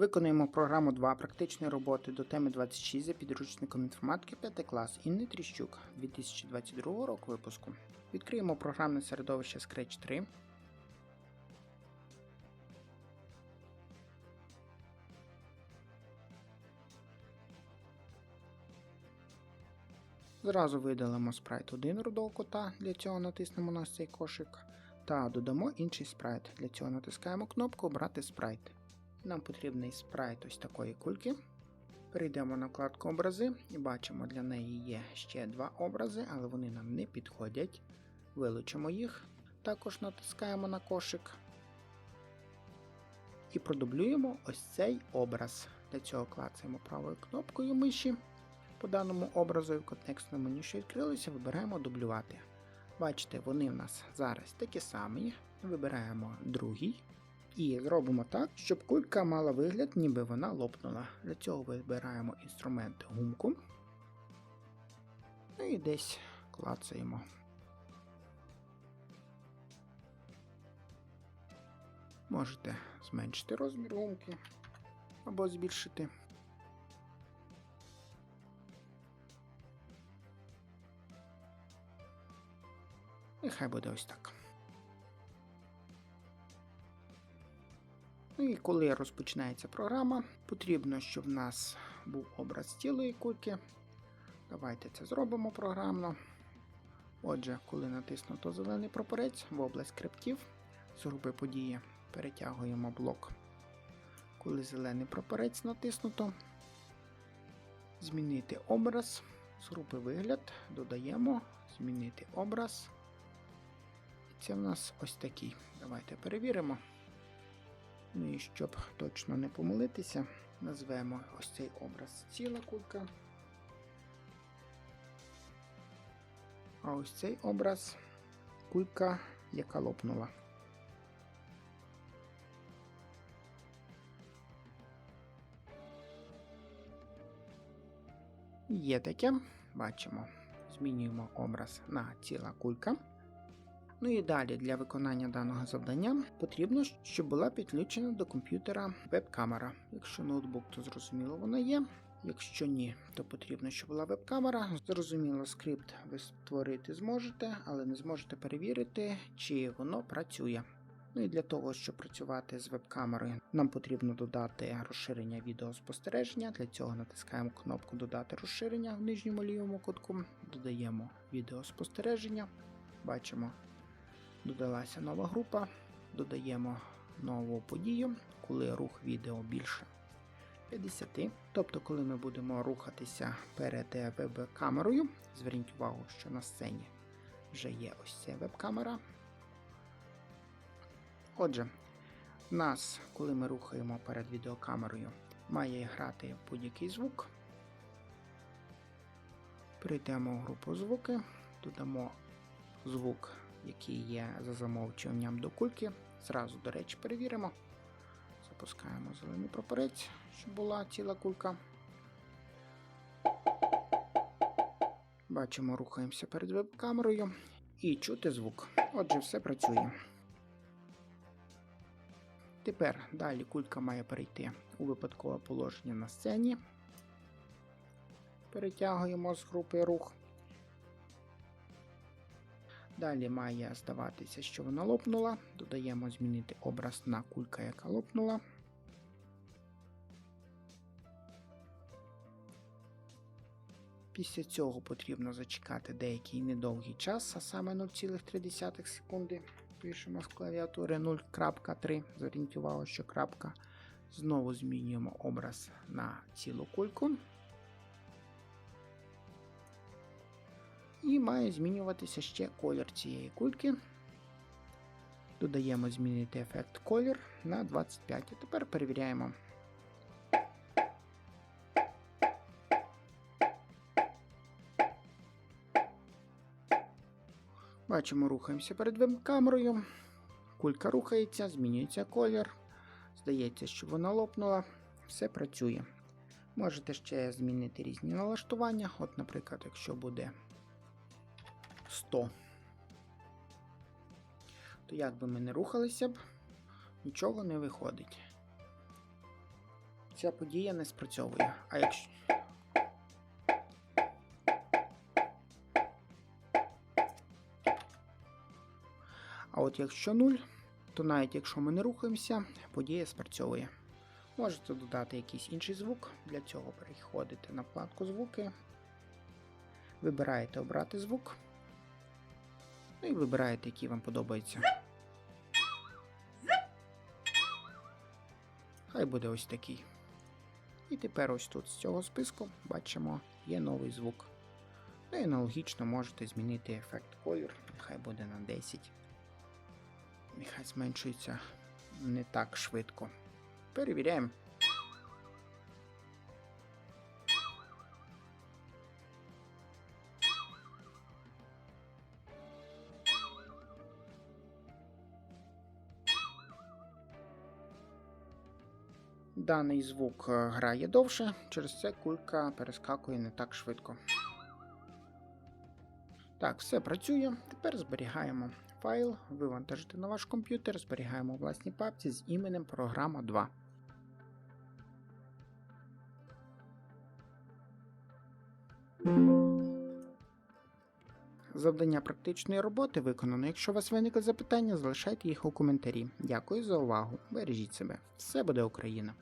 Виконуємо програму 2 практичної роботи до теми 26 за підручником інформатики 5 клас Інни Тріщук 2022 року випуску. Відкриємо програмне середовище Scratch 3. Зразу видалимо спрайт 1 рудого кота, для цього натиснемо на цей кошик. Та додамо інший спрайт. Для цього натискаємо кнопку Обрати спрайт. Нам потрібний спрайт ось такої кульки. Перейдемо на вкладку образи і бачимо, для неї є ще два образи, але вони нам не підходять. Вилучимо їх. Також натискаємо на кошик. І продублюємо ось цей образ. Для цього клацаємо правою кнопкою миші. По даному образу і в контекстному меню, що відкрилося, вибираємо дублювати. Бачите, вони в нас зараз такі самі. Вибираємо другий. І зробимо так, щоб кулька мала вигляд, ніби вона лопнула. Для цього вибираємо інструмент гумку. Ну і десь клацаємо. Можете зменшити розмір гумки або збільшити. І хай буде ось так. Ну і коли розпочинається програма, потрібно, щоб в нас був образ цілої кульки. Давайте це зробимо програмно. Отже, коли натиснуто зелений прапорець в область скриптів, з групи події перетягуємо блок. Коли зелений прапорець натиснуто, змінити образ, з групи вигляд додаємо змінити образ. І це в нас ось такий. Давайте перевіримо. Ну і щоб точно не помилитися, назвемо ось цей образ ціла кулька. А ось цей образ кулька, яка лопнула. Є таке, бачимо, змінюємо образ на ціла кулька. Ну і далі для виконання даного завдання потрібно, щоб була підключена до комп'ютера веб-камера. Якщо ноутбук, то зрозуміло вона є. Якщо ні, то потрібно, щоб була веб-камера. Зрозуміло, скрипт ви створити зможете, але не зможете перевірити, чи воно працює. Ну і для того, щоб працювати з веб-камерою, нам потрібно додати розширення відеоспостереження. Для цього натискаємо кнопку Додати розширення в нижньому лівому кутку, додаємо відеоспостереження. Бачимо, додалася нова група, додаємо нову подію, коли рух відео більше 50. Тобто, коли ми будемо рухатися перед веб-камерою, зверніть увагу, що на сцені вже є ось ця веб-камера. Отже, нас, коли ми рухаємо перед відеокамерою, має грати будь-який звук. Прийдемо в групу звуки, додамо звук, який є за замовчуванням до кульки. Зразу, до речі, перевіримо. Запускаємо зелений прапорець, щоб була ціла кулька. Бачимо, рухаємося перед веб-камерою і чути звук. Отже, все працює. Тепер далі кулька має перейти у випадкове положення на сцені. Перетягуємо з групи рух. Далі має здаватися, що вона лопнула. Додаємо змінити образ на кулька, яка лопнула. Після цього потрібно зачекати деякий недовгий час, а саме 0,3 секунди. Пишемо з клавіатури 0.3. Зверніть увагу, що крапка. Знову змінюємо образ на цілу кульку. І має змінюватися ще колір цієї кульки. Додаємо змінити ефект колір на 25. А тепер перевіряємо. Бачимо, рухаємося перед веб-камерою. Кулька рухається, змінюється колір. Здається, що вона лопнула. Все працює. Можете ще змінити різні налаштування. От, наприклад, якщо буде 100, то як би ми не рухалися б, нічого не виходить. ця подія не спрацьовує. А якщо. А от якщо 0, то навіть якщо ми не рухаємося, подія спрацьовує. Можете додати якийсь інший звук. Для цього переходите на вкладку звуки. Вибираєте обрати звук. Ну і вибираєте, який вам подобається. Хай буде ось такий. І тепер ось тут з цього списку бачимо, є новий звук. Ну і аналогічно можете змінити ефект колір, нехай буде на 10. Нехай зменшується не так швидко. Перевіряємо. Даний звук е, грає довше, через це кулька перескакує не так швидко. Так, все працює. Тепер зберігаємо файл, вивантажити на ваш комп'ютер, зберігаємо у власній папці з іменем програма 2. Завдання практичної роботи виконано. Якщо у вас виникли запитання, залишайте їх у коментарі. Дякую за увагу. Бережіть себе. Все буде Україна!